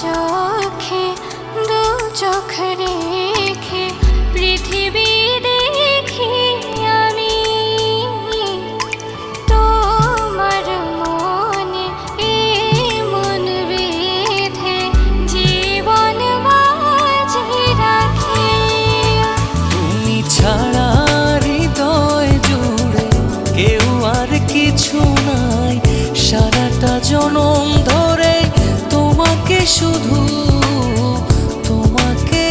চোখে দু চোখ রেখে শুধু তোমাকে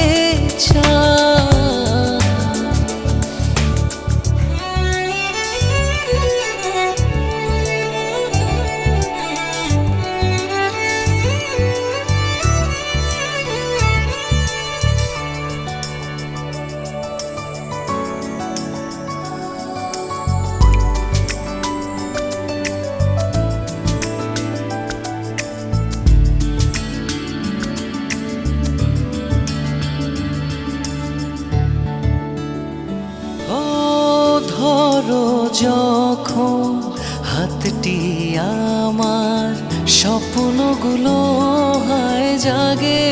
চা যখন হাতটি আমার স্বপ্নগুলো হয় জাগে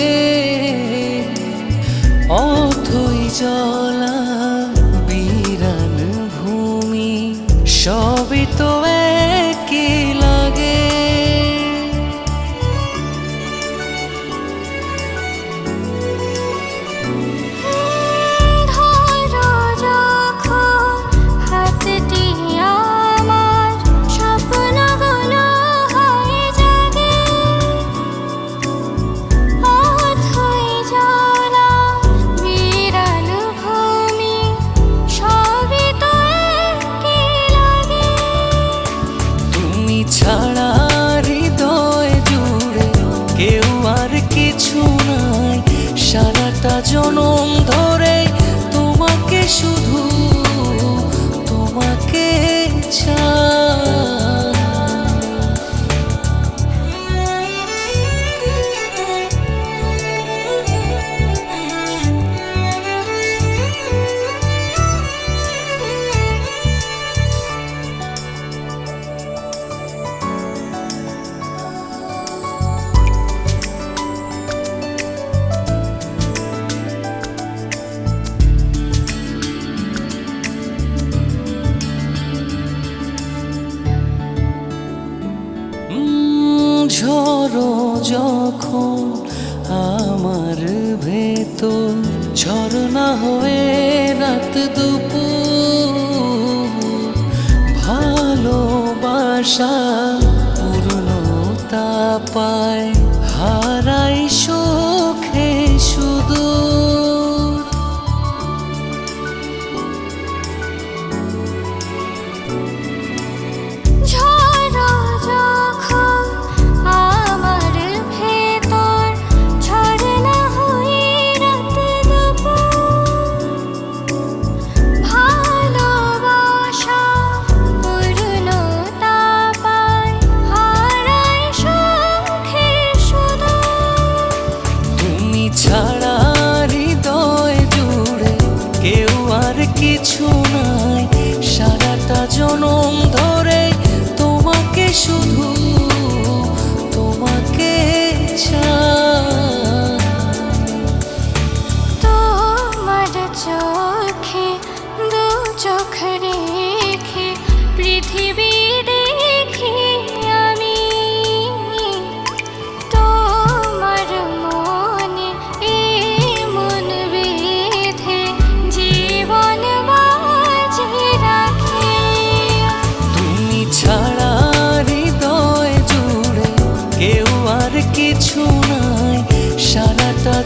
অথই জলা বিরান ভূমি সব ঝড়ো যখন আমার ভেতর ঝরনা হয়ে রাত দুপুর ভালোবাসা পূর্ণতা পায়।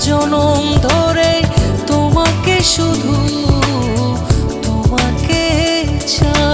জনম ধরে তোমাকে শুধু তোমাকে চা